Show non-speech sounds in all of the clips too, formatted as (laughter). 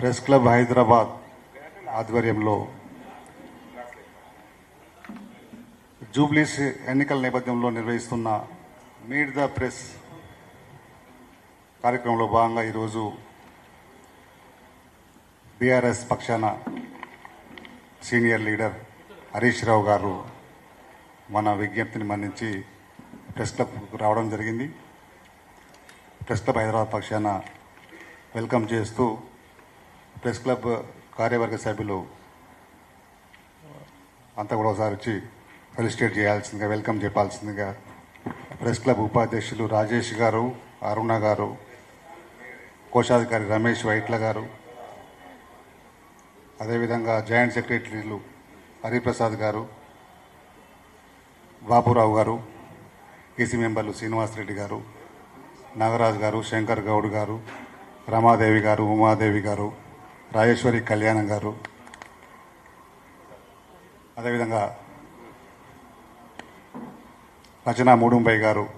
Press club Hyderabad ఆధ్వర్యంలో జూబ్లీస్ ఎన్నికల నేపథ్యంలో నిర్వహిస్తున్న మీట్ ద ప్రెస్ కార్యక్రమంలో భాగంగా ఈరోజు బీఆర్ఎస్ పక్షాన సీనియర్ లీడర్ హరీష్ రావు గారు మన విజ్ఞప్తిని మన్నించి ప్రెస్ క్లబ్కు రావడం జరిగింది. ప్రెస్ క్లబ్ హైదరాబాద్ పక్షాన వెల్కమ్ చేస్తూ ప్రెస్ క్లబ్ కార్యవర్గ సభ్యులు అంతా కూడా ఒకసారి వచ్చి ఫెలిసిటేట్ చేయాల్సిందిగా వెల్కమ్ చెప్పాల్సిందిగా ప్రెస్ క్లబ్ ఉపాధ్యక్షులు రాజేష్ గారు అరుణ గారు కోశాధికారి రమేష్ వైట్ల గారు అదేవిధంగా జాయింట్ సెక్రటరీలు హరిప్రసాద్ గారు బాపురావు గారు ఈసీ మెంబర్లు శ్రీనివాసరెడ్డి గారు నాగరాజు గారు శంకర్ గౌడ్ గారు రమాదేవి గారు ఉమాదేవి గారు రాజేశ్వరి కళ్యాణం గారు. అదేవిధంగా రచనా మూడుంబై గారు.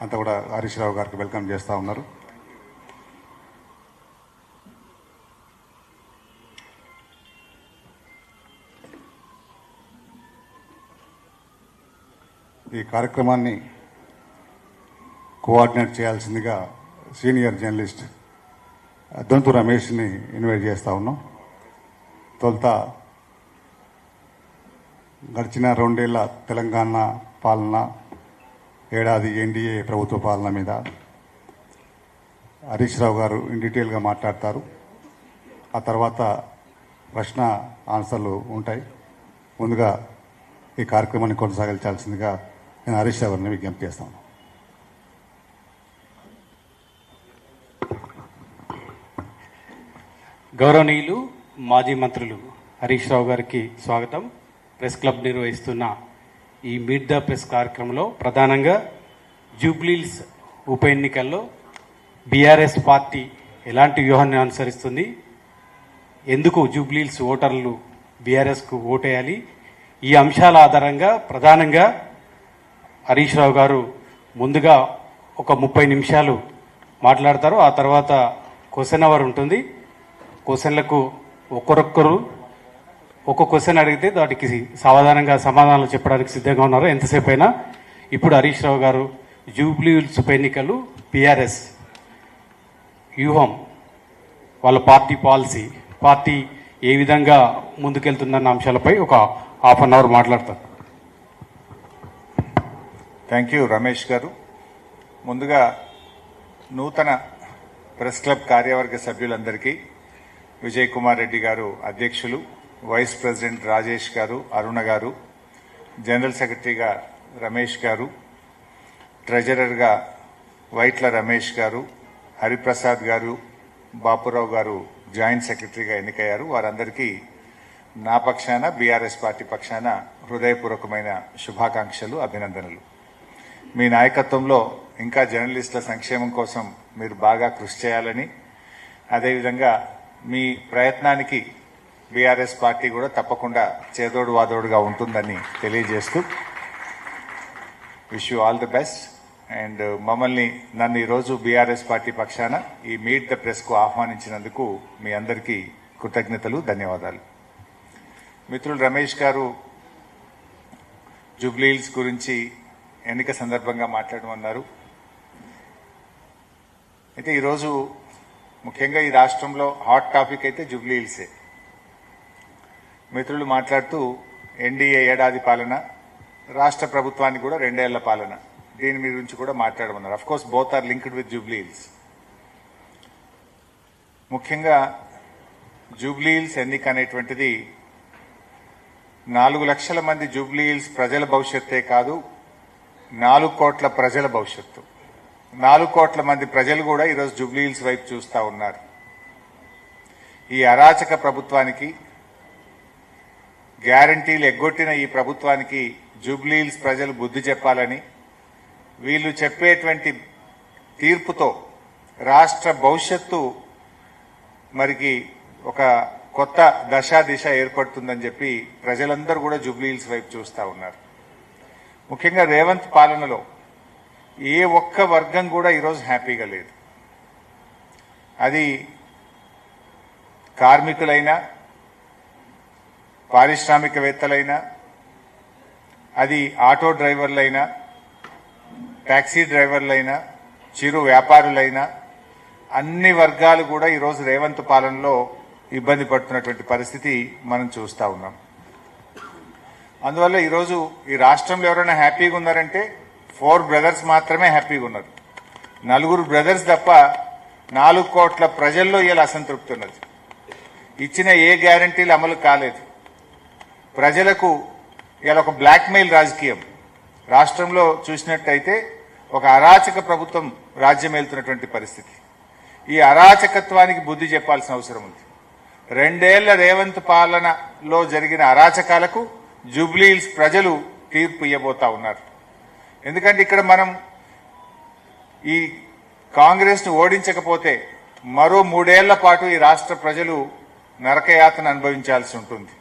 అంతా కూడా హరీష్ రావు గారికి వెల్కమ్ చేస్తూ ఉన్నారు. ఈ కార్యక్రమాన్ని కోఆర్డినేట్ చేయాల్సిందిగా సీనియర్ జర్నలిస్ట్ దొంతు రమేష్ని ఇన్వైట్ చేస్తా ఉన్నాం. తొలుత గడిచిన రెండేళ్ళ తెలంగాణ పాలన ఏడాది ఎన్డీఏ ప్రభుత్వ పాలన మీద హరీష్ రావు గారు ఇన్ డీటెయిల్గా మాట్లాడతారు. ఆ తర్వాత ప్రశ్న ఆన్సర్లు ఉంటాయి. ముందుగా ఈ కార్యక్రమాన్ని కొనసాగించాల్సిందిగా నేను హరీష్ రావు గారిని విజ్ఞప్తి చేస్తాను గౌరవనీయులు మాజీ మంత్రులు హరీష్ రావు గారికి స్వాగతం. ప్రెస్ క్లబ్ నిర్వహిస్తున్న ఈ మీట్ ద ప్రెస్ కార్యక్రమంలో ప్రధానంగా జూబ్లీల్స్ ఉప ఎన్నికల్లో బీఆర్ఎస్ పార్టీ ఎలాంటి వ్యూహాన్ని అనుసరిస్తుంది? ఎందుకు జూబ్లీల్స్ ఓటర్లు బీఆర్ఎస్కు ఓటేయాలి? ఈ అంశాల ఆధారంగా ప్రధానంగా హరీష్ రావు గారు ముందుగా ఒక ముప్పై నిమిషాలు మాట్లాడతారు. ఆ తర్వాత క్వశ్చన్ అవర్ ఉంటుంది. క్వశ్చన్లకు ఒక్కొక్కరు ఒక క్వశ్చన్ అడిగితే దానికి సమాధానంగా సమాధానాలు చెప్పడానికి సిద్ధంగా ఉన్నారు. ఎంతసేపు అయినా ఇప్పుడు హరీష్ రావు గారు జూబ్లీ హిల్స్ ఉప ఎన్నికలు పిఆర్ఎస్ వ్యూహం వాళ్ళ పార్టీ పాలసీ పార్టీ ఏ విధంగా ముందుకెళ్తుందన్న అంశాలపై ఒక హాఫ్ అన్ అవర్ మాట్లాడతారు. Thank you Ramesh garu. ముందుగా నూతన ప్రెస్ క్లబ్ కార్యవర్గ సభ్యులందరికీ విజయ్ కుమార్ రెడ్డి గారు అధ్యక్షులు వైస్ ప్రెసిడెంట్ రాజేష్ గారు అరుణ గారు జనరల్ సెక్రటరీగా రమేష్ గారు ట్రెజరర్గా వైట్ల రమేష్ గారు హరిప్రసాద్ గారు బాపురావు గారు జాయింట్ సెక్రటరీగా ఎన్నికయ్యారు. వారందరికీ నా పక్షాన బీఆర్ఎస్ పార్టీ పక్షాన హృదయపూర్వకమైన శుభాకాంక్షలు అభినందనలు. మీ నాయకత్వంలో ఇంకా జర్నలిస్టుల సంక్షేమం కోసం మీరు బాగా కృషి చేయాలని అదేవిధంగా మీ ప్రయత్నానికి బీఆర్ఎస్ పార్టీ కూడా తప్పకుండా చేదోడు వాదోడుగా ఉంటుందని తెలియజేస్తూ wish you all the best. And మమ్మల్ని నన్ను ఈరోజు బీఆర్ఎస్ పార్టీ పక్షాన ఈ మీట్ ద ప్రెస్కు ఆహ్వానించినందుకు మీ అందరికీ కృతజ్ఞతలు ధన్యవాదాలు. మిత్రులు రమేష్ గారు జూబ్లీహిల్స్ గురించి ఎన్నిక సందర్భంగా మాట్లాడమన్నారు. అయితే ఈరోజు ముఖ్యంగా ఈ రాష్ట్రంలో హాట్ టాపిక్ అయితే జూబ్లీహిల్సే. మిత్రులు మాట్లాడుతూ ఎన్డీఏ ఏడాది పాలన రాష్ట్ర ప్రభుత్వానికి కూడా రెండేళ్ళ పాలన. దీని మీద గురించి కూడా మాట్లాడమన్నారు. Of course both are linked with Jubilee Hills. ముఖ్యంగా జూబ్లీహిల్స్ ఎన్నిక అనేటువంటిది నాలుగు లక్షల మంది జూబ్లీహిల్స్ ప్రజల భవిష్యత్తే కాదు నాలుగు కోట్ల ప్రజల భవిష్యత్తు. నాలుగు కోట్ల మంది ప్రజలు కూడా ఈరోజు జూబ్లీహిల్స్ వైపు చూస్తూ ఉన్నారు. ఈ అరాచక ప్రభుత్వానికి గ్యారంటీలు ఎగ్గొట్టిన ఈ ప్రభుత్వానికి జూబ్లీహిల్స్ ప్రజలు బుద్ధి చెప్పాలని వీళ్ళు చెప్పేటువంటి తీర్పుతో రాష్ట్ర భవిష్యత్తు మరికి ఒక కొత్త దశ దిశ ఏర్పడుతుందని చెప్పి ప్రజలందరూ కూడా జూబ్లీహిల్స్ వైపు చూస్తూ ఉన్నారు. ముఖ్యంగా రేవంత్ పాలనలో ఏ ఒక్క వర్గం కూడా ఈరోజు హ్యాపీగా లేదు. అది కార్మికులైనా పారిశ్రామికవేత్తలైనా అది ఆటో డ్రైవర్లైనా ట్యాక్సీ డ్రైవర్లైనా చిరు వ్యాపారులైనా అన్ని వర్గాలు కూడా ఈరోజు రేవంత్ పాలనలో ఇబ్బంది పడుతున్నటువంటి పరిస్థితి మనం చూస్తూ ఉన్నాం. అందువల్ల ఈరోజు ఈ రాష్ట్రంలో ఎవరైనా హ్యాపీగా ఉన్నారంటే ఫోర్ బ్రదర్స్ మాత్రమే హ్యాపీగా ఉన్నారు. నలుగురు బ్రదర్స్ తప్ప నాలుగు కోట్ల ప్రజల్లో ఇలా అసంతృప్తి ఉన్నది. ఇచ్చిన ఏ గ్యారంటీలు అమలు కాలేదు. ప్రజలకు ఇలా ఒక బ్లాక్మెయిల్ రాజకీయం. రాష్ట్రంలో చూసినట్టయితే ఒక అరాచక ప్రభుత్వం రాజ్యం వెళ్తున్నటువంటి పరిస్థితి. ఈ అరాచకత్వానికి బుద్ధి చెప్పాల్సిన అవసరం ఉంది. రెండేళ్ళ రేవంత్ పాలనలో జరిగిన అరాచకాలకు జూబ్లీహిల్స్ ప్రజలు తీర్పు ఇవ్వబోతా ఉన్నారు. ఎందుకంటే ఇక్కడ మనం ఈ కాంగ్రెస్ను ఓడించకపోతే మరో మూడేళ్ళ పాటు ఈ రాష్ట్ర ప్రజలు నరకయాతను అనుభవించాల్సి ఉంటుంది.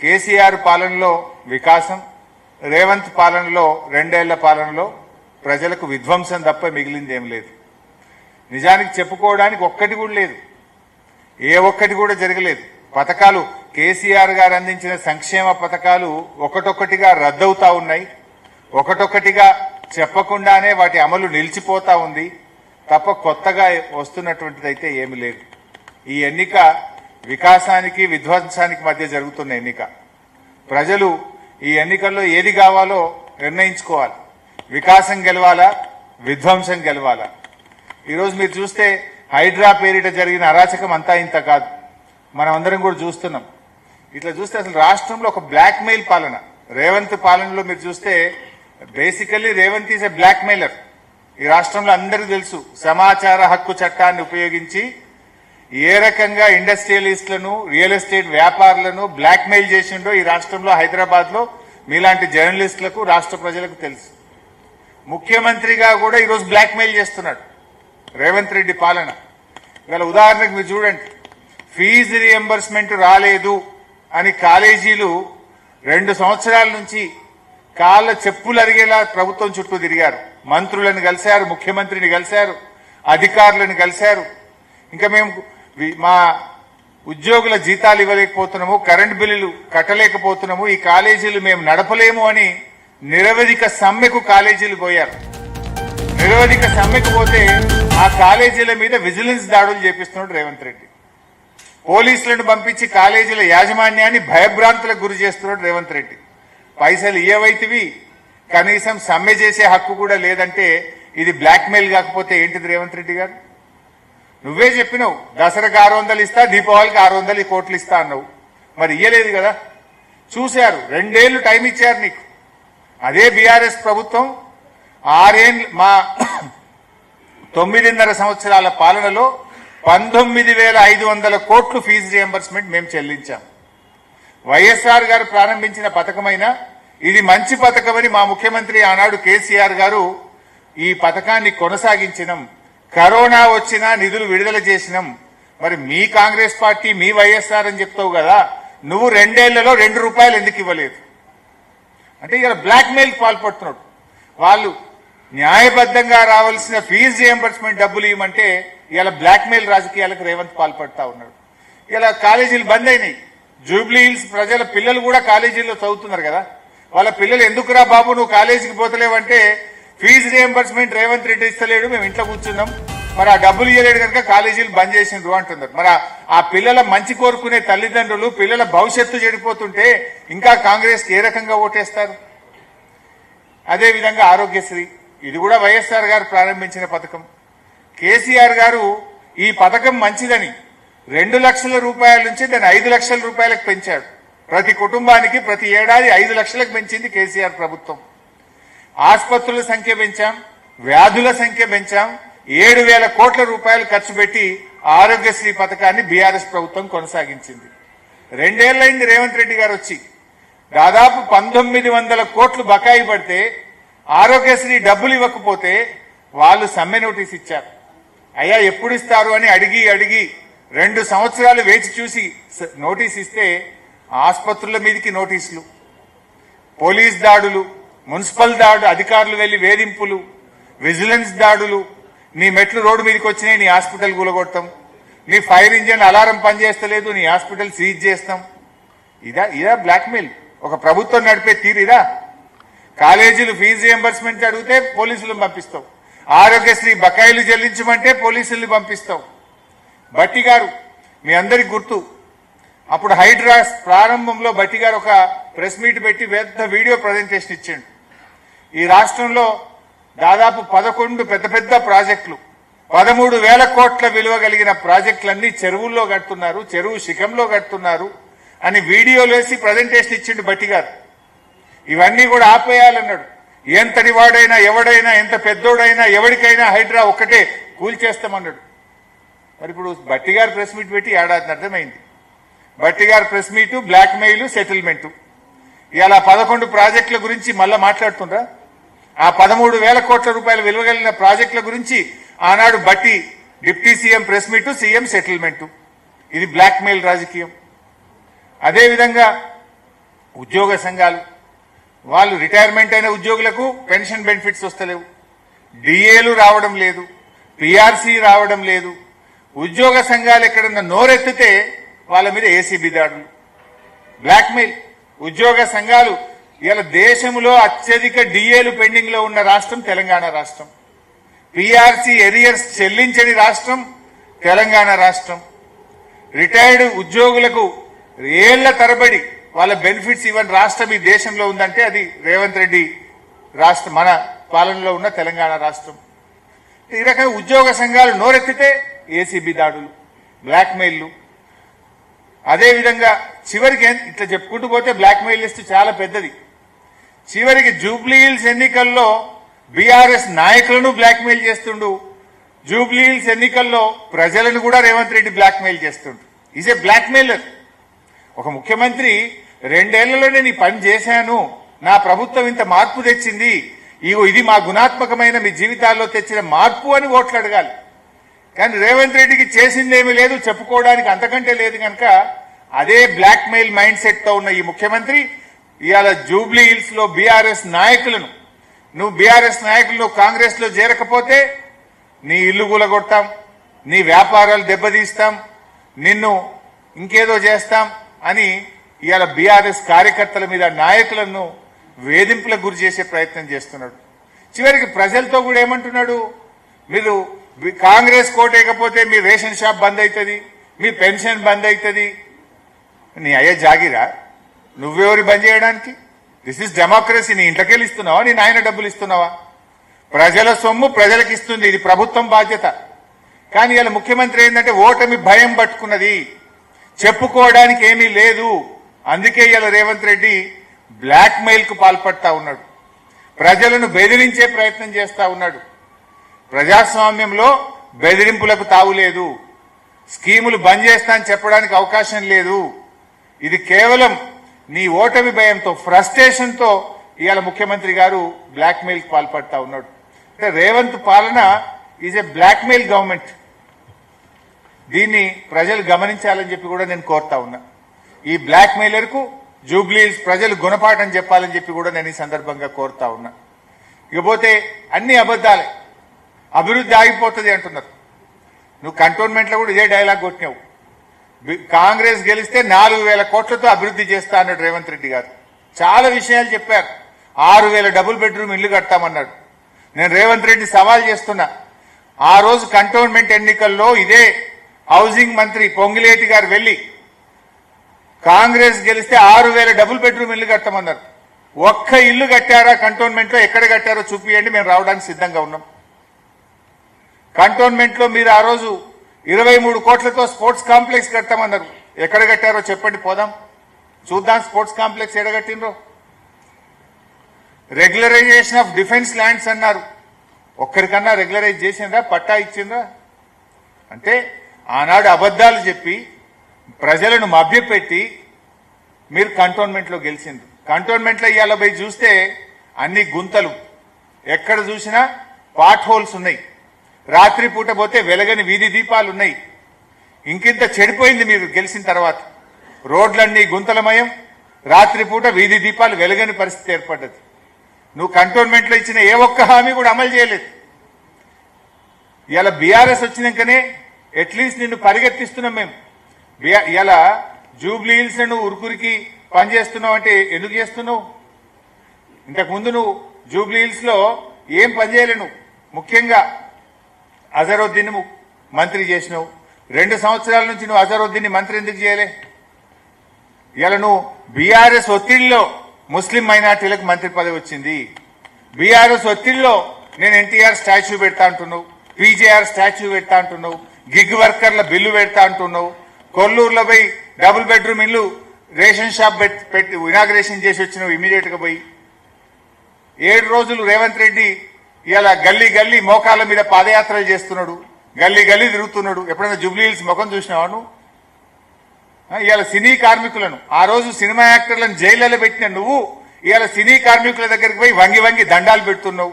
కేసీఆర్ పాలనలో వికాసం రేవంత్ పాలనలో రెండేళ్ళ పాలనలో ప్రజలకు విధ్వంసం తప్ప మిగిలింది ఏం లేదు. నిజానికి చెప్పుకోవడానికి ఒక్కటి కూడా లేదు. ఏ ఒక్కటి కూడా జరగలేదు. పథకాలు కేసీఆర్ గారు అందించిన సంక్షేమ పథకాలు ఒకటొక్కటిగా రద్దవుతా ఉన్నాయి. ఒకటొకటిగా చెప్పకుండానే వాటి అమలు నిలిచిపోతా ఉంది. తప్ప కొత్తగా వస్తున్నటువంటిదైతే ఏమి లేదు. ఈ ఎన్నిక వికాసానికి విధ్వంసానికి మధ్య జరుగుతున్న ఎన్నిక. ప్రజలు ఈ ఎన్నికల్లో ఏది కావాలో నిర్ణయించుకోవాలి. వికాసం గెలవాలా? విధ్వంసం గెలవాలా? ఈరోజు మీరు చూస్తే హైడ్రా పేరిట జరిగిన అరాచకం అంతా ఇంత కాదు. మనం అందరం కూడా చూస్తున్నాం. ఇట్లా చూస్తే అసలు రాష్ట్రంలో ఒక బ్లాక్మెయిల్ పాలన. రేవంత్ పాలనలో మీరు చూస్తే basically Revanth is a blackmailer ఈ రాష్ట్రంలో అందరికీ తెలుసు సమాచార హక్కు చట్టాన్ని ఉపయోగించి ఏ రకంగా ఇండస్ట్రియలిస్టులను రియల్ ఎస్టేట్ వ్యాపారులను బ్లాక్ మెయిల్ చేసిండో ఈ రాష్ట్రంలో హైదరాబాద్లో మీలాంటి జర్నలిస్టులకు రాష్ట్ర ప్రజలకు తెలుసు. ముఖ్యమంత్రిగా కూడా ఈరోజు బ్లాక్ మెయిల్ చేస్తున్నాడు రేవంత్ రెడ్డి పాలన. ఇవాళ ఉదాహరణకు మీరు చూడండి ఫీజు రియంబర్స్మెంట్ రాలేదు అని కాలేజీలు రెండు సంవత్సరాల నుంచి కాళ్ళ చెప్పులు అరిగేలా ప్రభుత్వం చుట్టూ తిరిగారు. మంత్రులను కలిశారు ముఖ్యమంత్రిని కలిశారు అధికారులను కలిశారు. ఇంకా మేము మా ఉద్యోగుల జీతాలు ఇవ్వలేకపోతున్నాము కరెంట్ బిల్లులు కట్టలేకపోతున్నాము ఈ కాలేజీలు మేము నడపలేము అని నిరవధిక సమ్మెకు కాలేజీలు పోయారు. నిరవధిక సమ్మెకు పోతే ఆ కాలేజీల మీద విజిలెన్స్ దాడులు చేపిస్తున్నాడు రేవంత్ రెడ్డి. పోలీసులను పంపించి కాలేజీల యాజమాన్యాన్ని భయభ్రాంతులకు గురి చేస్తున్నాడు రేవంత్ రెడ్డి. పైసలు ఇయ్యవైతివి. కనీసం సమ్మె చేసే హక్కు కూడా లేదంటే ఇది బ్లాక్మెయిల్ కాకపోతే ఏంటిది రేవంత్ రెడ్డి గారు? నువ్వే చెప్పినావు దసరాకి ఆరు వందలు ఇస్తా దీపావళికి ఆరు వందలు కోట్లు ఇస్తా అన్నావు. మరి ఇయ్యలేదు కదా? చూశారు రెండేళ్ళు టైం ఇచ్చారు నీకు. అదే బీఆర్ఎస్ ప్రభుత్వం ఆరేళ్ళు మా (coughs) తొమ్మిదిన్నర సంవత్సరాల పాలనలో పంతొమ్మిది వేల ఐదు వందల కోట్లు ఫీజు రియంబర్స్మెంట్ మేము చెల్లించాం. వైఎస్ఆర్ గారు ప్రారంభించిన పథకమైన ఇది మంచి పథకమని మా ముఖ్యమంత్రి ఆనాడు కేసీఆర్ గారు ఈ పథకాన్ని కొనసాగించినం. కరోనా వచ్చినా నిధులు విడుదల చేసినాం. మరి మీ కాంగ్రెస్ పార్టీ మీ వైఎస్ఆర్ అని చెప్తావు కదా నువ్వు రెండేళ్ళలో రెండు రూపాయలు ఎందుకు ఇవ్వలేదు? అంటే ఇక్కడ బ్లాక్ మెయిల్ పాల్పడుతున్నాడు. వాళ్ళు న్యాయబద్ధంగా రావాల్సిన ఫీజు రియంబర్స్మెంట్ డబ్బులు ఇవ్వమంటే ఇలా బ్లాక్ మెయిల్ రాజకీయాలకు రేవంత్ పాల్పడతా ఉన్నాడు. ఇలా కాలేజీలు బంద్ అయినాయి. జూబ్లీ హిల్స్ ప్రజల పిల్లలు కూడా కాలేజీల్లో చదువుతున్నారు కదా. వాళ్ళ పిల్లలు ఎందుకురా బాబు నువ్వు కాలేజీకి పోతలేవంటే ఫీజు రియంబర్స్మెంట్ రేవంత్ రెడ్డి ఇస్తలేడు మేము ఇంట్లో కూర్చున్నాం. మరి ఆ డబ్బులు ఇవ్వలేడు కనుక కాలేజీలు బంద్ చేసిండ్రు అంటున్నారు. మరి ఆ- పిల్లల మంచి కోరుకునే తల్లిదండ్రులు పిల్లల భవిష్యత్తు చెడిపోతుంటే ఇంకా కాంగ్రెస్ ఏ రకంగా ఓటేస్తారు? అదే విధంగా ఆరోగ్యశ్రీ. ఇది కూడా వైఎస్ఆర్ గారు ప్రారంభించిన పథకం. కేసీఆర్ గారు ఈ పథకం మంచిదని రెండు లక్షల రూపాయల నుంచి దాన్ని ఐదు లక్షల రూపాయలకు పెంచాడు. ప్రతి కుటుంబానికి ప్రతి ఏడాది ఐదు లక్షలకు పెంచింది కేసీఆర్ ప్రభుత్వం. ఆసుపత్రుల సంఖ్య పెంచాం వ్యాధుల సంఖ్య పెంచాం ఏడు వేల కోట్ల రూపాయలు ఖర్చు పెట్టి ఆరోగ్యశ్రీ పథకాన్ని బీఆర్ఎస్ ప్రభుత్వం కొనసాగించింది. రెండేళ్ళైంది రేవంత్ రెడ్డి గారు వచ్చి. దాదాపు పంతొమ్మిది వందల కోట్లు బకాయి పడితే ఆరోగ్యశ్రీ డబ్బులు ఇవ్వకపోతే వాళ్ళు సమ్మె నోటీస్ ఇచ్చారు. అయ్యా ఎప్పుడు ఇస్తారు అని అడిగి అడిగి రెండు సంవత్సరాలు వేచి చూసి నోటీస్ ఇస్తే ఆసుపత్రుల మీదకి నోటీసులు. పోలీస్ దాడులు మున్సిపల్ దాడు అధికారులు వెళ్ళి వేధింపులు విజిలెన్స్ దాడులు. నీ మెట్లు రోడ్డు మీదకి వచ్చినాయి నీ హాస్పిటల్ కూలగొట్టం నీ ఫైర్ ఇంజిన్ అలారం పనిచేస్తలేదు నీ హాస్పిటల్ సీజ్ చేస్తాం. ఇదా ఇదా బ్లాక్మెయిల్. ఒక ప్రభుత్వం నడిపే తీరిదా కాలేజీలు ఫీజు రియంబర్స్మెంట్ అడిగితే పోలీసులను పంపిస్తావు ఆరోగ్యశ్రీ బకాయిలు చెల్లించమంటే పోలీసుల్ని పంపిస్తావు బట్టి గారు మీ అందరికి గుర్తు. అప్పుడు హైడ్రాస్ ప్రారంభంలో బట్టి గారు ఒక ప్రెస్ మీట్ పెట్టి పెద్ద వీడియో ప్రజెంటేషన్ ఇచ్చిండు. ఈ రాష్ట్రంలో దాదాపు పదకొండు పెద్ద పెద్ద ప్రాజెక్టులు పదమూడు వేల కోట్ల విలువ కలిగిన ప్రాజెక్టులన్నీ చెరువుల్లో కడుతున్నారు చెరువు శిఖంలో కడుతున్నారు అని వీడియోలేసి ప్రజెంటేషన్ ఇచ్చిండు బట్టి గారు. ఇవన్నీ కూడా ఆపేయాలన్నాడు. ఎంతటి వాడైనా ఎవడైనా ఎంత పెద్దోడైనా ఎవరికైనా హైడ్రా ఒక్కటే కూల్చేస్తామన్నాడు. మరి ఇప్పుడు బట్టి గారు ప్రెస్ మీట్ పెట్టి ఏడాది అర్థమైంది. Bhatti garu press meet blackmail settlement. ఇలా పదకొండు ప్రాజెక్టుల గురించి మళ్ళా మాట్లాడుతుండ్రా? ఆ పదమూడు వేల కోట్ల రూపాయలు వెలువగలిగిన ప్రాజెక్టుల గురించి ఆనాడు Bhatti deputy CM press meet CM settlement. ఇది బ్లాక్ మెయిల్ రాజకీయం. అదేవిధంగా ఉద్యోగ సంఘాలు. వాళ్ళు రిటైర్మెంట్ అయిన ఉద్యోగులకు పెన్షన్ బెనిఫిట్స్ వస్తలేవు. డిఏలు రావడం లేదు. పిఆర్సీ రావడం లేదు. ఉద్యోగ సంఘాలు ఎక్కడన్నా నోరెత్తితే వాళ్ళ మీద ఏసీబీ దాడులు. బ్లాక్మెయిల్ ఉద్యోగ సంఘాలు ఇలా దేశంలో అత్యధిక డిఏలు పెండింగ్లో ఉన్న రాష్ట్రం తెలంగాణ రాష్ట్రం. పిఆర్సీ ఎరియర్స్ చెల్లించని రాష్ట్రం తెలంగాణ రాష్ట్రం. రిటైర్డ్ ఉద్యోగులకు ఏళ్ళ తరబడి వాళ్ళ బెనిఫిట్స్ ఇవ్వని రాష్ట్రం ఈ దేశంలో ఉందంటే అది రేవంత్ రెడ్డి రాష్ట్రం మన పాలనలో ఉన్న తెలంగాణ రాష్ట్రం. ఈ రకంగా ఉద్యోగ సంఘాలు నోరెత్తితే ఏసీబీ దాడులు బ్లాక్మెయిల్లు. అదేవిధంగా చివరికి ఇట్లా చెప్పుకుంటూ పోతే బ్లాక్మెయిల్ లిస్ట్ చాలా పెద్దది. చివరికి జూబ్లీహిల్స్ ఎన్నికల్లో బీఆర్ఎస్ నాయకులను బ్లాక్మెయిల్ చేస్తుండు. జూబ్లీహిల్స్ ఎన్నికల్లో ప్రజలను కూడా రేవంత్ రెడ్డి బ్లాక్మెయిల్ చేస్తుండు. ఈజ్ ఏ బ్లాక్మెయిలర్ ఒక ముఖ్యమంత్రి రెండేళ్ళలో నేను ఈ పని చేశాను. నా ప్రభుత్వం ఇంత మార్పు తెచ్చింది. ఇగో ఇది మా గుణాత్మకమైన మీ జీవితాల్లో తెచ్చిన మార్పు అని ఓట్లు అడగాలి. కానీ రేవంత్ రెడ్డికి చేసిందేమీ లేదు చెప్పుకోవడానికి అంతకంటే లేదు కనుక అదే బ్లాక్ మెయిల్ మైండ్ సెట్తో ఉన్న ఈ ముఖ్యమంత్రి ఇవాళ జూబ్లీ హిల్స్లో బీఆర్ఎస్ నాయకులను నువ్వు బీఆర్ఎస్ నాయకులు కాంగ్రెస్లో చేరకపోతే నీ ఇల్లు కూలగొడతాం నీ వ్యాపారాలు దెబ్బతీస్తాం నిన్ను ఇంకేదో చేస్తాం అని ఇవాళ బీఆర్ఎస్ కార్యకర్తల మీద నాయకులను వేధింపులకు గురి చేసే ప్రయత్నం చేస్తున్నాడు. చివరికి ప్రజలతో కూడా ఏమంటున్నాడు? మీరు బి- కాంగ్రెస్ కోటేయకపోతే మీ రేషన్ షాప్ బంద్ అవుతుంది మీ పెన్షన్ బంద్ అవుతుంది నీ అయ్యే జాగిరా నువ్వెవరి బంద్ చేయడానికి? దిస్ ఇస్ డెమోక్రసీ నీ ఇంట్లోకెళ్ళి ఇస్తున్నావా? నీ నాయన డబ్బులు ఇస్తున్నావా? ప్రజల సొమ్ము ప్రజలకు ఇస్తుంది. ఇది ప్రభుత్వం బాధ్యత. కానీ ఇలా ముఖ్యమంత్రి ఏంటంటే ఓటమి భయం పట్టుకున్నది. చెప్పుకోవడానికి ఏమీ లేదు. అందుకే ఇలా రేవంత్ రెడ్డి బ్లాక్ మెయిల్కు పాల్పడతా ఉన్నాడు. ప్రజలను బెదిరించే ప్రయత్నం చేస్తా ఉన్నాడు. ప్రజాస్వామ్యంలో బెదిరింపులకు తావులేదు స్కీములు బంద్ చేస్తా అని చెప్పడానికి అవకాశం లేదు. ఇది కేవలం నీ ఓటమి భయంతో ఫ్రస్ట్రేషన్తో ఇవాళ ముఖ్యమంత్రి గారు బ్లాక్ మెయిల్ పాల్పడతా ఉన్నాడు. అంటే రేవంత్ పాలన ఈజ్ ఎ బ్లాక్ మెయిల్ గవర్నమెంట్. దీన్ని ప్రజలు గమనించాలని చెప్పి కూడా నేను కోరుతా ఉన్నా. ఈ బ్లాక్ మెయిలర్ జూబ్లీస్ ప్రజలు గుణపాఠం చెప్పాలని చెప్పి కూడా నేను ఈ సందర్భంగా కోరుతా ఉన్నా. ఇకపోతే అన్ని అబద్దాలే అభివృద్ధి ఆగిపోతుంది అంటున్నారు. నువ్వు కంటోన్మెంట్లో కూడా ఇదే డైలాగ్ కొట్టినావు. కాంగ్రెస్ గెలిస్తే నాలుగు వేల కోట్లతో అభివృద్ధి చేస్తా అన్నాడు రేవంత్ రెడ్డి గారు. చాలా విషయాలు చెప్పారు. ఆరు వేల డబుల్ బెడ్రూమ్ ఇల్లు కడతామన్నాడు. నేను రేవంత్ రెడ్డి సవాల్ చేస్తున్నా. ఆ రోజు కంటోన్మెంట్ ఎన్నికల్లో ఇదే హౌసింగ్ మంత్రి పొంగిలేటి గారు వెళ్ళి కాంగ్రెస్ గెలిస్తే ఆరు వేల డబుల్ బెడ్రూమ్ ఇల్లు కట్టమన్నారు ఒక్క ఇల్లు కట్టారా కంటోన్మెంట్లో? ఎక్కడ కట్టారో చూపియండి. మేము రావడానికి సిద్ధంగా ఉన్నాం. కంటోన్మెంట్లో మీరు ఆ రోజు ఇరవై మూడు కోట్లతో స్పోర్ట్స్ కాంప్లెక్స్ కడతామన్నారు. ఎక్కడ కట్టారో చెప్పండి పోదాం. చూద్దాం స్పోర్ట్స్ కాంప్లెక్స్ ఎక్కడ రెగ్యులరైజేషన్ ఆఫ్ డిఫెన్స్ ల్యాండ్స్ అన్నారు. ఒక్కరికన్నా రెగ్యులరైజ్ చేసిందా పట్టా ఇచ్చిందా అంటే ఆనాడు అబద్ధాలు చెప్పి ప్రజలను మభ్యపెట్టి మీరు కంటోన్మెంట్లో గెలిచింది గెలిచిండ్రు ఇవాళ పోయి చూస్తే అన్ని గుంతలు. ఎక్కడ చూసినా పాట్ హోల్స్ ఉన్నాయి. రాత్రి పూట పోతే వెలగని వీధి దీపాలు ఉన్నాయి ఇంకింత చెడిపోయింది మీరు గెలిచిన తర్వాత. రోడ్లన్నీ గుంతలమయం రాత్రిపూట వీధి దీపాలు వెలగని పరిస్థితి ఏర్పడ్డది. నువ్వు కంటోన్మెంట్లో ఇచ్చిన ఏ ఒక్క హామీ కూడా అమలు చేయలేదు. ఇలా బీఆర్ఎస్ వచ్చినాకనే అట్లీస్ట్ నిన్ను పరిగెత్తిస్తున్నాం మేము. బియా- ఇలా జూబ్లీ హిల్స్ నువ్వు ఉరుకురికి పని చేస్తున్నావు అంటే ఎందుకు చేస్తున్నావు? ఇంతకుముందు నువ్వు జూబ్లీహిల్స్లో ఏం పని నువ్వు ముఖ్యంగా అజరుద్దీన్ మంత్రి చేసినావు. రెండు సంవత్సరాల నుంచి నువ్వు అజరుద్దీన్ మంత్రి ఎందుకు చేయలే? ఇలా నువ్వు బీఆర్ఎస్ ఒత్తిడిలో ముస్లిం మైనార్టీలకు మంత్రి పదవి వచ్చింది. బీఆర్ఎస్ ఒత్తిడిలో నేను ఎన్టీఆర్ స్టాచ్యూ పెడతా అంటున్నావు. పీజేఆర్ స్టాచ్యూ పెడతా అంటున్నావు. గిగ్ వర్కర్ల బిల్లు పెడతా అంటున్నావు. కొల్లూరులో పోయి డబుల్ బెడ్రూమ్ ఇల్లు రేషన్ షాప్ పెట్టి ఇనాగ్రేషన్ చేసి వచ్చినావు ఇమీడియట్గా పోయి. ఏడు రోజులు రేవంత్ రెడ్డి ఇలా గల్లీ గల్లీ మోకాళ్ళ మీద పాదయాత్రలు చేస్తున్నాడు. గల్లీ గల్లీ తిరుగుతున్నాడు. ఎప్పుడైనా జూబ్లీ హిల్స్ ముఖం చూసినావాడు ఇవాళ సినీ కార్మికులను ఆ రోజు సినిమా యాక్టర్లను జైళ్ళలో పెట్టిన నువ్వు ఇవాళ సినీ కార్మికుల దగ్గరికి పోయి వంగి వంగి దండాలు పెడుతున్నావు.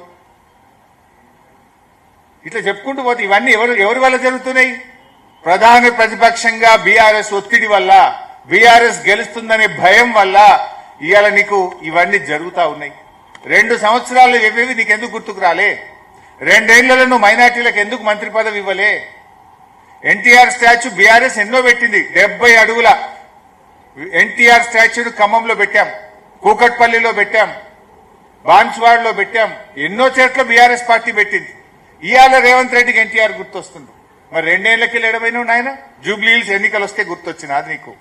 ఇట్లా చెప్పుకుంటూ పోతే ఇవన్నీ ఎవరు ఎవరి వల్ల జరుగుతున్నాయి? ప్రధాన ప్రతిపక్షంగా బీఆర్ఎస్ ఒత్తిడి వల్ల బీఆర్ఎస్ గెలుస్తుందనే భయం వల్ల ఇవాళ నీకు ఇవన్నీ జరుగుతా ఉన్నాయి. రెండు సంవత్సరాలు ఇవేవి నీకెందుకు గుర్తుకు రాలే? రెండేళ్ళలో నువ్వు మైనార్టీలకు ఎందుకు మంత్రి పదవి ఇవ్వలే? ఎన్టీఆర్ స్టాచ్యూ బీఆర్ఎస్ ఎన్నో పెట్టింది డెబ్బై అడుగుల. ఎన్టీఆర్ స్టాచ్యూను ఖమ్మంలో పెట్టాం కూకట్పల్లిలో పెట్టాం బాన్స్వాడలో పెట్టాం ఎన్నో చోట్ల బీఆర్ఎస్ పార్టీ పెట్టింది. ఇవాళ రేవంత్ రెడ్డికి ఎన్టీఆర్ గుర్తొస్తుంది. మరి రెండేళ్ళకి లేడమైనా నాయన? జూబ్లీ హిల్స్ ఎన్నికలు వస్తే గుర్తొచ్చింది అది నీకు.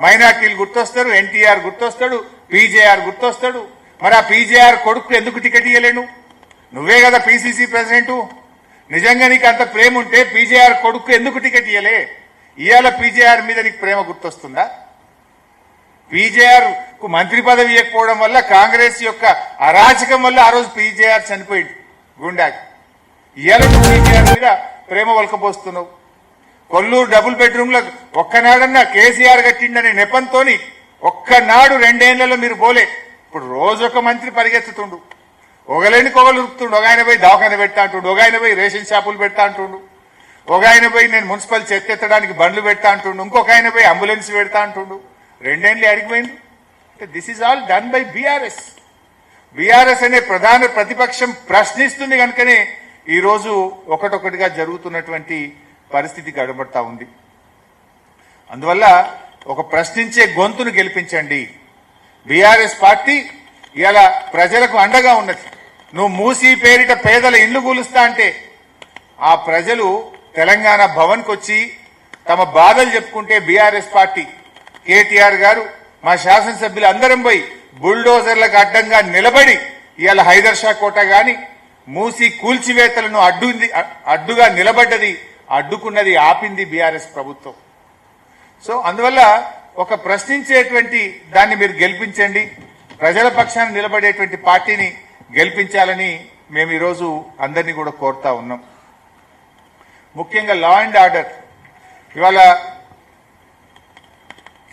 మైనార్టీలు గుర్తొస్తారు ఎన్టీఆర్ గుర్తొస్తాడు పీజేఆర్ గుర్తొస్తాడు మరి ఆ పీజేఆర్ కొడుకు ఎందుకు టికెట్ ఇవ్వలేను నువ్వే కదా పీసీసీ ప్రెసిడెంట్. నిజంగా నీకు అంత ప్రేమ ఉంటే పీజేఆర్ కొడుకు ఎందుకు టికెట్ ఇవ్వలే ఇవాళ పీజేఆర్ మీద నీకు ప్రేమ గుర్తొస్తుందా? పీజేఆర్కు మంత్రి పదవి ఇవ్వకపోవడం వల్ల కాంగ్రెస్ యొక్క అరాచకం వల్ల ఆ రోజు పీజేఆర్ చనిపోయింది గుండాకి. ఇవాళ పీజేఆర్ మీద ప్రేమ వలకపోస్తున్నావు కొల్లూరు డబుల్ బెడ్రూమ్లో ఒక్కనాడన్నా కేసీఆర్ కట్టిండనే నెపంతోని ఒక్కనాడు రెండేళ్ళలో మీరు పోలే ఇప్పుడు రోజు ఒక మంత్రి పరిగెత్తుతుండు. ఒకలేని కొగలు ఉరుకుతుండు ఒక ఆయన పోయి దవాఖాన పెడతా అంటుండు. ఒక ఆయన పోయి రేషన్ షాపులు పెడతా అంటుండు. ఒక ఆయన పోయి నేను మున్సిపల్ చెత్త ఎత్తడానికి బండ్లు పెడతా అంటుండు. ఇంకొక ఆయన పోయి అంబులెన్స్ పెడతా అంటుండు. రెండేళ్ళు అడిగిపోయింది this is all done by BRS BRS అనే ప్రధాన ప్రతిపక్షం ప్రశ్నిస్తుంది కనుకనే ఈ రోజు ఒకటొకటిగా జరుగుతున్నటువంటి పరిస్థితి గడబడతా ఉంది. అందువల్ల ఒక ప్రశ్నించే గొంతును గెలిపించండి. బీఆర్ఎస్ పార్టీ ఇలా ప్రజలకు అండగా ఉన్నది. నువ్వు మూసి పేరిట పేదల ఇల్లు కూలుస్తా అంటే ఆ ప్రజలు తెలంగాణ భవన్కి వచ్చి తమ బాధలు చెప్పుకుంటే బీఆర్ఎస్ పార్టీ. కేటీఆర్ గారు మా శాసనసభ్యులు అందరం పోయి బుల్డోజర్లకు అడ్డంగా నిలబడి ఇవాళ హైదర్ షా కోట గాని మూసి కూల్చివేతలను అడ్డు అడ్డుగా నిలబడ్డది అడ్డుకున్నది ఆపింది బీఆర్ఎస్ ప్రభుత్వం. సో అందువల్ల ఒక ప్రశ్నించేటువంటి దాన్ని మీరు గెలిపించండి. ప్రజల పక్షాన్ని నిలబడేటువంటి పార్టీని గెలిపించాలని మేము ఈరోజు అందరినీ కూడా కోరుతా ఉన్నాం. ముఖ్యంగా లా అండ్ ఆర్డర్ ఇవాళ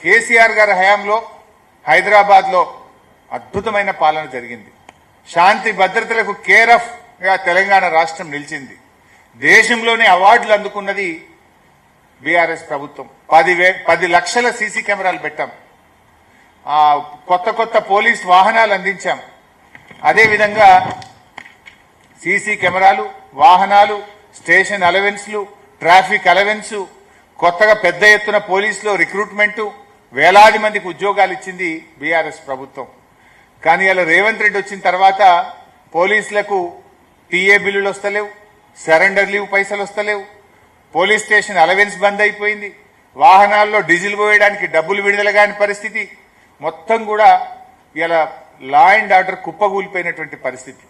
కేసీఆర్ గారి హయాంలో హైదరాబాద్లో అద్భుతమైన పాలన జరిగింది. శాంతి భద్రతలకు కేర్ ఆఫ్ తెలంగాణ రాష్ట్రం నిలిచింది. దేశంలోనే అవార్డులు అందుకున్నది బీఆర్ఎస్ ప్రభుత్వం. పది వే పది లక్షల సీసీ కెమెరాలు పెట్టాం. ఆ, కొత్త కొత్త పోలీస్ వాహనాలు అందించాం. అదేవిధంగా సీసీ కెమెరాలు వాహనాలు స్టేషన్ అలవెన్స్లు ట్రాఫిక్ అలవెన్స్ కొత్తగా పెద్ద ఎత్తున పోలీసులో రిక్రూట్మెంటు వేలాది మందికి ఉద్యోగాలు ఇచ్చింది బీఆర్ఎస్ ప్రభుత్వం. కానీ అలా రేవంత్ రెడ్డి వచ్చిన తర్వాత పోలీసులకు టీఏ బిల్లులు వస్తలేవు సరెండర్ లీవ్ పైసలు వస్తలేవు పోలీస్ స్టేషన్ అలవెన్స్ బంద్ అయిపోయింది. వాహనాల్లో డీజిల్ పోయడానికి డబ్బులు విడుదల కాని పరిస్థితి. మొత్తం కూడా ఇలా లా అండ్ ఆర్డర్ కుప్పగూలిపోయినటువంటి పరిస్థితి.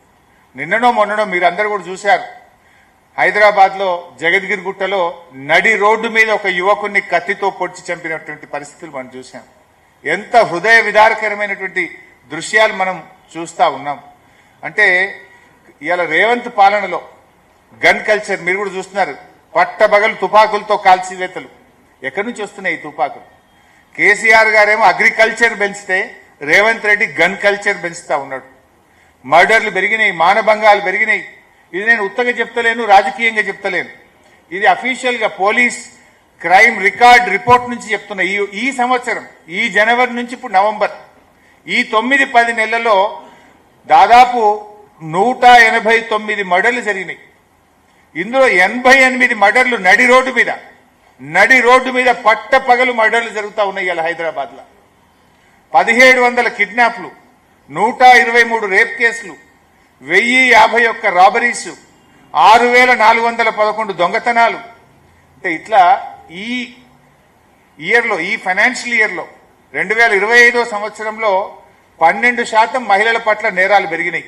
నిన్ననో మొన్ననో మీరందరూ కూడా చూశారు. హైదరాబాద్లో జగద్గిరి గుట్టలో నడి రోడ్డు మీద ఒక యువకుడిని కత్తితో పొడిచి చంపినటువంటి పరిస్థితులు మనం చూసాం ఎంత హృదయ విదారకరమైనటువంటి దృశ్యాలు మనం చూస్తూ ఉన్నాం. అంటే ఇవాళ రేవంత్ పాలనలో గన్ కల్చర్ మీరు కూడా చూస్తున్నారు. పట్టబగలు తుపాకులతో కాల్చివేతలు. ఎక్కడి నుంచి వస్తున్నాయి ఈ తుపాకులు? కేసీఆర్ గారేమో అగ్రికల్చర్ పెంచితే రేవంత్ రెడ్డి గన్ కల్చర్ పెంచుతా ఉన్నాడు. మర్డర్లు పెరిగినాయి మానభంగాలు పెరిగినాయి. ఇది నేను ఉత్తగా చెప్తలేను రాజకీయంగా చెప్తలేను. ఇది అఫీషియల్గా పోలీస్ క్రైమ్ రికార్డ్ రిపోర్ట్ నుంచి చెప్తున్నా ఈ ఈ సంవత్సరం ఈ జనవరి నుంచి ఇప్పుడు నవంబర్. ఈ తొమ్మిది పది నెలల్లో దాదాపు నూట ఎనభై తొమ్మిది మర్డర్లు జరిగినాయి. ఇందులో ఎనభై ఎనిమిది మర్డర్లు నడి రోడ్డు మీద నడి రోడ్డు మీద పట్ట పగలు మర్డర్లు జరుగుతూ ఉన్నాయి ఇలా హైదరాబాద్లో పదిహేడు వందల కిడ్నాప్లు నూట ఇరవై మూడు రేప్ కేసులు వెయ్యి యాభై ఒక్క రాబరీస్ ఆరు వేల నాలుగు వందల పదకొండు దొంగతనాలు. అంటే ఇట్లా ఈ ఇయర్లో ఈ ఫైనాన్షియల్ ఇయర్లో రెండు వేల ఇరవై ఐదో సంవత్సరంలో పన్నెండు శాతం మహిళల పట్ల నేరాలు పెరిగినాయి.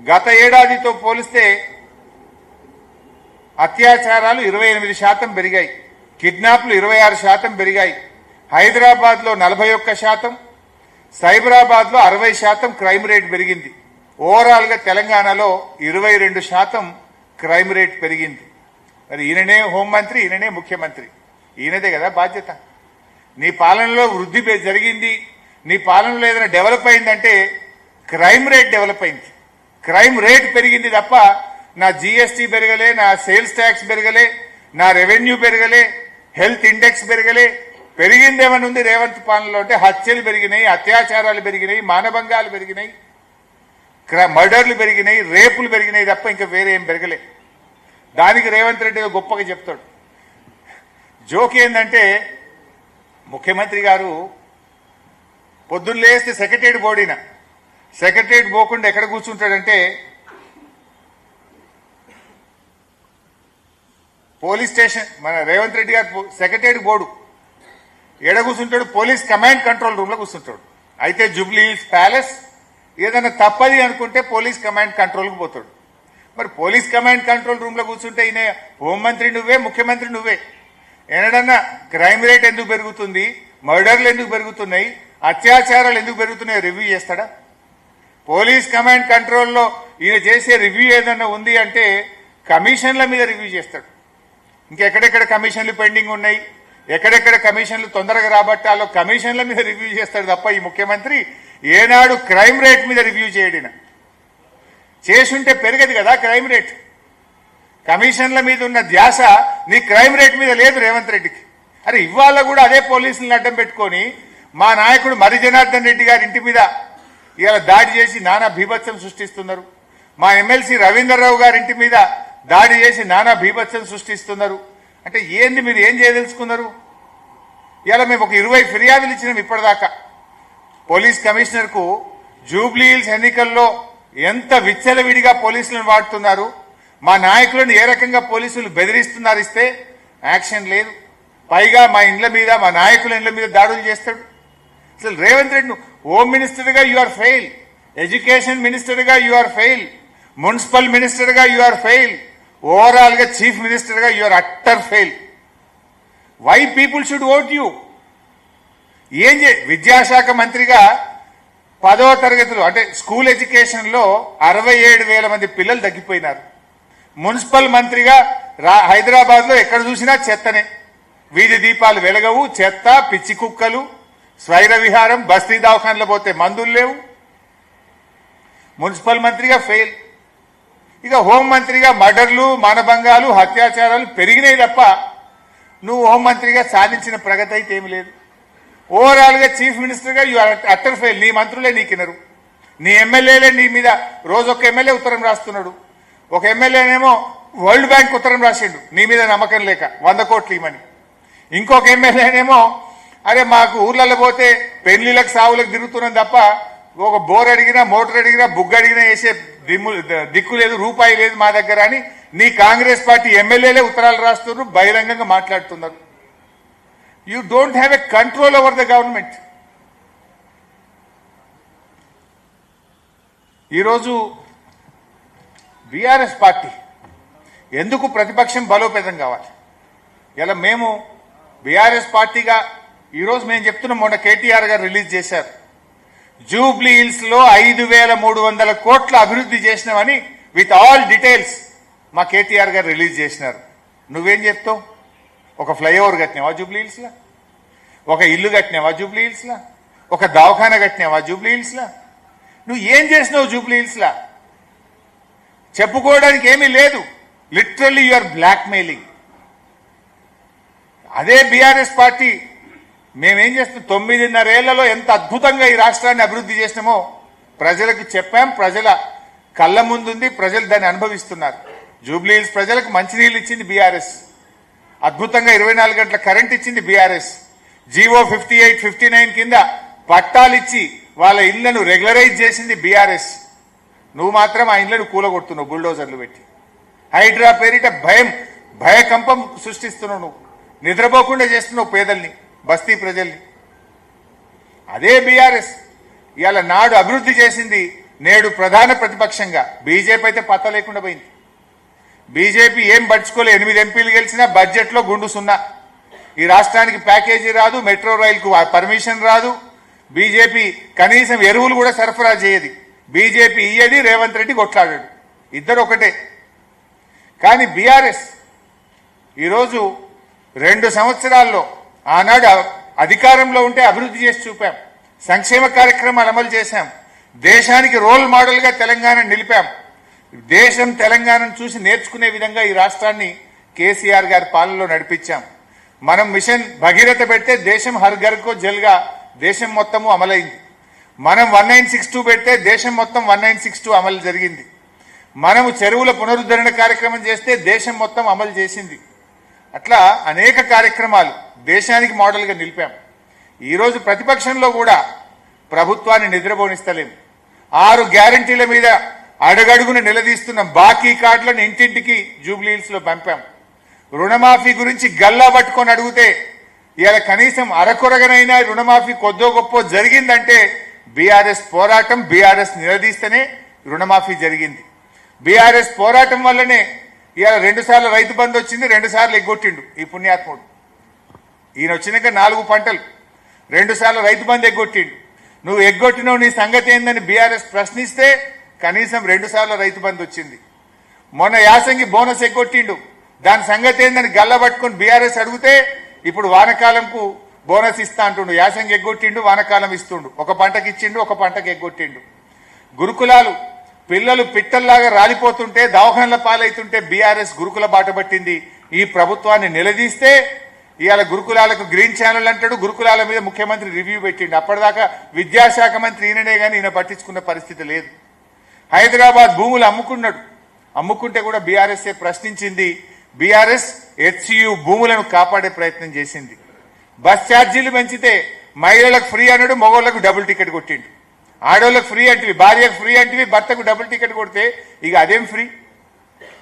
గత ఏడాదితో పోలిస్తే అత్యాచారాలు ఇరవై ఎనిమిది శాతం పెరిగాయి. కిడ్నాప్లు ఇరవై ఆరు శాతం పెరిగాయి. హైదరాబాద్లో నలభై ఒక్క శాతం సైబరాబాద్లో అరవై శాతం క్రైమ్ రేట్ పెరిగింది. ఓవరాల్గా తెలంగాణలో ఇరవై రెండు శాతం క్రైమ్ రేట్ పెరిగింది. మరి ఈయననే హోంమంత్రి ఈయననే ముఖ్యమంత్రి. ఈయనదే కదా బాధ్యత. నీ పాలనలో వృద్ధి జరిగింది. నీ పాలనలో ఏదైనా డెవలప్ అయిందంటే క్రైమ్ రేట్ డెవలప్ అయింది. క్రైమ్ రేట్ పెరిగింది తప్ప నా జీఎస్టీ పెరగలే నా సేల్స్ ట్యాక్స్ పెరగలే నా రెవెన్యూ పెరగలే హెల్త్ ఇండెక్స్ పెరగలే. పెరిగిందేమని ఉంది? రేవంత్ పాలనలో అంటే హత్యలు పెరిగినాయి అత్యాచారాలు పెరిగినాయి మానభంగాలు పెరిగినాయి మర్డర్లు పెరిగినాయి రేపులు పెరిగినాయి తప్ప ఇంకా వేరే ఏం పెరగలే. దానికి రేవంత్ రెడ్డి గొప్పగా చెప్తాడు. జోక్ ఏంటంటే ముఖ్యమంత్రి గారు పొద్దున్న లేస్తే సెక్రటరీ బోడిన సెక్రటరీ పోకుండా ఎక్కడ కూర్చుంటాడంటే పోలీస్ స్టేషన్ మన రేవంత్ రెడ్డి గారు సెక్రటరీ బోర్డు ఎడ కూర్చుంటాడు పోలీస్ కమాండ్ కంట్రోల్ రూమ్లో కూర్చుంటాడు అయితే జూబ్లీ హిల్స్ ప్యాలెస్ ఏదైనా తప్పది అనుకుంటే పోలీస్ కమాండ్ కంట్రోల్కి పోతాడు. మరి పోలీస్ కమాండ్ కంట్రోల్ రూమ్లో కూర్చుంటే ఈయన హోంమంత్రి నువ్వే ముఖ్యమంత్రి నువ్వే. ఏనాడన్నా క్రైమ్ రేట్ ఎందుకు పెరుగుతుంది మర్డర్లు ఎందుకు పెరుగుతున్నాయి అత్యాచారాలు ఎందుకు పెరుగుతున్నాయో రివ్యూ చేస్తాడా? పోలీస్ కమాండ్ కంట్రోల్లో ఈయన చేసే రివ్యూ ఏదన్నా ఉంది అంటే కమిషన్ల మీద రివ్యూ చేస్తాడు. ఇంకెక్కడెక్కడ కమిషన్లు పెండింగ్ ఉన్నాయి ఎక్కడెక్కడ కమిషన్లు తొందరగా రాబట్టాలో కమిషన్ల మీద రివ్యూ చేస్తాడు తప్ప ఈ ముఖ్యమంత్రి ఏనాడు క్రైమ్ రేట్ మీద రివ్యూ చేయడిన. చేసుంటే పెరగదు కదా క్రైమ్ రేట్. కమిషన్ల మీద ఉన్న ధ్యాస నీ క్రైమ్ రేట్ మీద లేదు రేవంత్ రెడ్డికి. అరే ఇవాళ కూడా అదే పోలీసులను అడ్డం పెట్టుకొని మా నాయకుడు మరి జనార్దన్ రెడ్డి గారి ఇంటి మీద ఇవాళ దాడి చేసి నానా బీభత్సం సృష్టిస్తున్నారు. మా ఎమ్మెల్సీ రవీంద్రరావు గారి ఇంటి మీద దాడి చేసి నానా బీభత్సం సృష్టిస్తున్నారు. అంటే ఏంది మీరు ఏం చేయదలుచుకున్నారు? ఇలా మేము ఒక ఇరవై ఫిర్యాదులు ఇచ్చినాం ఇప్పటిదాకా. పోలీస్ కమిషనర్కు జూబ్లీహిల్స్ జూబ్లీ హిల్స్ ఎన్నికల్లో ఎంత విచ్చలవిడిగా పోలీసులను వాడుతున్నారు మా నాయకులను ఏ రకంగా పోలీసులు బెదిరిస్తున్నారు ఇస్తే యాక్షన్ లేదు. పైగా మా ఇండ్ల మీద మా నాయకుల ఇండ్ల మీద దాడులు చేస్తాడు. అసలు రేవంత్ రెడ్డి హోమ్ మినిస్టర్గా యు ఆర్ ఫెయిల్ ఎడ్యుకేషన్ మినిస్టర్గా యు ఆర్ ఫెయిల్ మున్సిపల్ మినిస్టర్గా యు ఆర్ ఫెయిల్ ఓవరాల్గా చీఫ్ మినిస్టర్గా you utter fail why people should vote you ఏం చే విద్యాశాఖ మంత్రిగా పదవ తరగతిలో అంటే స్కూల్ ఎడ్యుకేషన్లో అరవై ఏడు వేల మంది పిల్లలు తగ్గిపోయినారు. మున్సిపల్ మంత్రిగా రా- హైదరాబాద్లో ఎక్కడ చూసినా చెత్తనే. వీధి దీపాలు వెలగవు చెత్త పిచ్చి కుక్కలు స్వైర విహారం బస్తీ దవాఖానలో పోతే మందులు లేవు. మున్సిపల్ మంత్రిగా ఫెయిల్ ఇక హోం మంత్రిగా మర్డర్లు మానభంగాలు అత్యాచారాలు పెరిగినాయి తప్ప నువ్వు హోం మంత్రిగా సాధించిన ప్రగతి అయితే ఏమి లేదు. ఓవరాల్గా చీఫ్ మినిస్టర్గా యు అట్టర్ ఫెయిల్ నీ మంత్రులే నీకినరు నీ ఎమ్మెల్యేలే నీ మీద రోజు ఒక ఎమ్మెల్యే ఉత్తరం రాస్తున్నాడు. ఒక ఎమ్మెల్యేనేమో వరల్డ్ బ్యాంక్ ఉత్తరం రాసిండు. నీ మీద నమ్మకం లేక వంద కోట్లు ఇవ్వని ఇంకొక ఎమ్మెల్యేనేమో అరే మాకు ఊర్లలో పోతే పెళ్ళిళ్ళకు సావులకు తిరుగుతున్నాం తప్ప ఒక బోర్ అడిగినా మోటార్ అడిగినా బుగ్గ అడిగినా వేసే దిమ్ము దిక్కు లేదు రూపాయి లేదు మా దగ్గర అని నీ కాంగ్రెస్ పార్టీ ఎమ్మెల్యేలే ఉత్తరాలు రాస్తున్నారు బహిరంగంగా మాట్లాడుతున్నారు. You don't have a control over the government ఈరోజు బీఆర్ఎస్ పార్టీ ఎందుకు ప్రతిపక్షం బలోపేతం కావాలి? ఇలా మేము బీఆర్ఎస్ పార్టీగా ఈరోజు మేము చెప్తున్నాం మొన్న కేటీఆర్ గారు రిలీజ్ చేశారు. జూబ్లీ హిల్స్లో ఐదు వేల మూడు వందల కోట్ల అభివృద్ధి చేసినామని విత్ ఆల్ డీటెయిల్స్ మా కేటీఆర్ గారు రిలీజ్ చేసినారు. నువ్వేం చెప్తావు? ఒక ఫ్లైఓవర్ కట్టినావా జూబ్లీ హిల్స్లా ఒక ఇల్లు కట్టినావా జూబ్లీ హిల్స్లా ఒక దవాఖాన కట్టినావా జూబ్లీ హిల్స్లా నువ్వు ఏం చేసినావు జూబ్లీ హిల్స్లా చెప్పుకోవడానికి ఏమీ లేదు. Literally you are blackmailing. అదే బీఆర్ఎస్ పార్టీ మేమేం చేస్తున్నాం తొమ్మిదిన్నరేళ్ళలో ఎంత అద్భుతంగా ఈ రాష్ట్రాన్ని అభివృద్ధి చేసినామో ప్రజలకు చెప్పాం. ప్రజల కళ్ళ ముందుంది. ప్రజలు దాన్ని అనుభవిస్తున్నారు. జూబ్లీహిల్స్ ప్రజలకు మంచినీళ్ళు ఇచ్చింది బీఆర్ఎస్. అద్భుతంగా ఇరవై నాలుగు గంటల కరెంట్ ఇచ్చింది BRS. GO fifty eight fifty nine కింద పట్టాలిచ్చి వాళ్ళ ఇళ్ళను రెగ్యులరైజ్ చేసింది బీఆర్ఎస్. నువ్వు మాత్రం ఆ ఇళ్ళను కూలగొడుతున్నావు బుల్డోజర్లు పెట్టి. హైడ్రా పేరిట భయం భయకంపం సృష్టిస్తున్నావు నువ్వు. నిద్రపోకుండా చేస్తున్నావు పేదల్ని. బస్తీ ప్రజల్ని అదే బీఆర్ఎస్. ఇవాళ నాడు అభివృద్ధి చేసింది నేడు ప్రధాన ప్రతిపక్షంగా. బీజేపీ అయితే పత్త లేకుండా పోయింది. బీజేపీ ఏం పడుచుకోలే ఎనిమిది ఎంపీలు గెలిచినా బడ్జెట్లో గుండు సున్నా. ఈ రాష్ట్రానికి ప్యాకేజీ రాదు మెట్రో రైలుకు పర్మిషన్ రాదు. బీజేపీ కనీసం ఎరువులు కూడా సరఫరా చేయదు. బీజేపీ ఇయ్యది రేవంత్ రెడ్డి కొట్లాడాడు. ఇద్దరు ఒకటే. కానీ బీఆర్ఎస్ ఈరోజు రెండు సంవత్సరాల్లో ఆనాడు అధికారంలో ఉంటే అభివృద్ధి చేసి చూపాం. సంక్షేమ కార్యక్రమాలు అమలు చేశాం. దేశానికి రోల్ మోడల్గా తెలంగాణ నిలిపాం. దేశం తెలంగాణను చూసి నేర్చుకునే విధంగా ఈ రాష్ట్రాన్ని కేసీఆర్ గారి పాలనలో నడిపించాం. మనం మిషన్ భగీరథ పెడితే దేశం హర్ ఘర్కో జల్గా దేశం మొత్తము అమలైంది. మనం వన్ నైన్ సిక్స్ టూ పెడితే దేశం మొత్తం వన్ నైన్ సిక్స్ టూ అమలు జరిగింది. మనము చెరువుల పునరుద్ధరణ కార్యక్రమం చేస్తే దేశం మొత్తం అమలు చేసింది. అట్లా అనేక కార్యక్రమాలు దేశానికి మోడల్గా నిలిపాం ఈరోజు ప్రతిపక్షంలో కూడా ప్రభుత్వాన్ని నిద్రపోనిస్తలేము. ఆరు గ్యారంటీల మీద అడగడుగును నిలదీస్తున్న బాకీ కార్డులను ఇంటింటికి జూబ్లీహిల్స్లో పంపాం రుణమాఫీ గురించి గల్లా పట్టుకొని అడిగితే ఇవాళ కనీసం అరకొరగనైనా రుణమాఫీ కొద్దో గొప్ప జరిగిందంటే బీఆర్ఎస్ పోరాటం బీఆర్ఎస్ నిలదీస్తేనే రుణమాఫీ జరిగింది. బీఆర్ఎస్ పోరాటం వల్లనే ఇవాళ రెండు సార్లు రైతు బంద్ వచ్చింది రెండు సార్లు ఎగ్గొట్టిండు ఈ పుణ్యాత్ముడు. ఈయన వచ్చినాక నాలుగు పంటలు. రెండుసార్లు రైతు బంధు ఎగ్గొట్టిండు. నువ్వు ఎగ్గొట్టినవు నీ సంగతి ఏందని బీఆర్ఎస్ ప్రశ్నిస్తే కనీసం రెండుసార్లు రైతు బంధు వచ్చింది. మొన్న యాసంగి బోనస్ ఎగ్గొట్టిండు. దాని సంగతి ఏందని గల్ల పట్టుకుని బీఆర్ఎస్ అడిగితే ఇప్పుడు వానకాలంకు బోనస్ ఇస్తా అంటుండు. యాసంగి ఎగ్గొట్టిండు వానకాలం ఇస్తుండు. ఒక పంటకి ఇచ్చిండు ఒక పంటకి ఎగ్గొట్టిండు. గురుకులాలు పిల్లలు పిట్టల్లాగా రాలిపోతుంటే దవాఖానల పాలైతుంటే బీఆర్ఎస్ గురుకుల బాట పట్టింది. ఈ ప్రభుత్వాన్ని నిలదీస్తే ఇవాళ గురుకులాలకు గ్రీన్ ఛానల్ అంటాడు గురుకులాల మీద ముఖ్యమంత్రి రివ్యూ పెట్టిండు. అప్పటిదాకా విద్యాశాఖ మంత్రి ఈయననే కానీ ఈయన పట్టించుకున్న పరిస్థితి లేదు. హైదరాబాద్ భూములు అమ్ముకున్నాడు. అమ్ముకుంటే కూడా బీఆర్ఎస్ ప్రశ్నించింది. బీఆర్ఎస్ హెచ్సియు భూములను కాపాడే ప్రయత్నం చేసింది. బస్ ఛార్జీలు పెంచితే మహిళలకు ఫ్రీ అన్నాడు మగవాళ్ళకు డబుల్ టికెట్ కొట్టిండు. ఆడవాళ్ళకు ఫ్రీ అంటివి భార్యకు ఫ్రీ అంటివి భర్తకు డబుల్ టికెట్ కొడితే ఇక అదేం ఫ్రీ?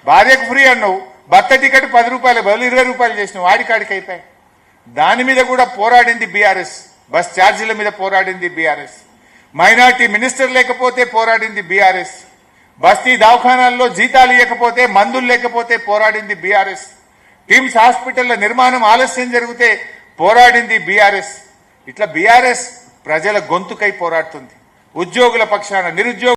భార్యకు ఫ్రీ అన్నావు బత్త టికెట్ పది రూపాయలు బదులు ఇరవై రూపాయలు చేసిన వాడికాడికి అయిపోయాయి. దాని మీద కూడా పోరాడింది బీఆర్ఎస్ బస్ ఛార్జీల మీద పోరాడింది బీఆర్ఎస్. మైనార్టీ మినిస్టర్ లేకపోతే పోరాడింది బీఆర్ఎస్. బస్తీ దవాఖానాల్లో జీతాలు ఇవ్వకపోతే మందులు లేకపోతే పోరాడింది బీఆర్ఎస్. టిమ్స్ హాస్పిటల్ల నిర్మాణం ఆలస్యం జరిగితే పోరాడింది బీఆర్ఎస్. ఇట్లా బీఆర్ఎస్ ప్రజల గొంతుకై పోరాడుతుంది. ఉద్యోగుల పక్షాన నిరుద్యోగ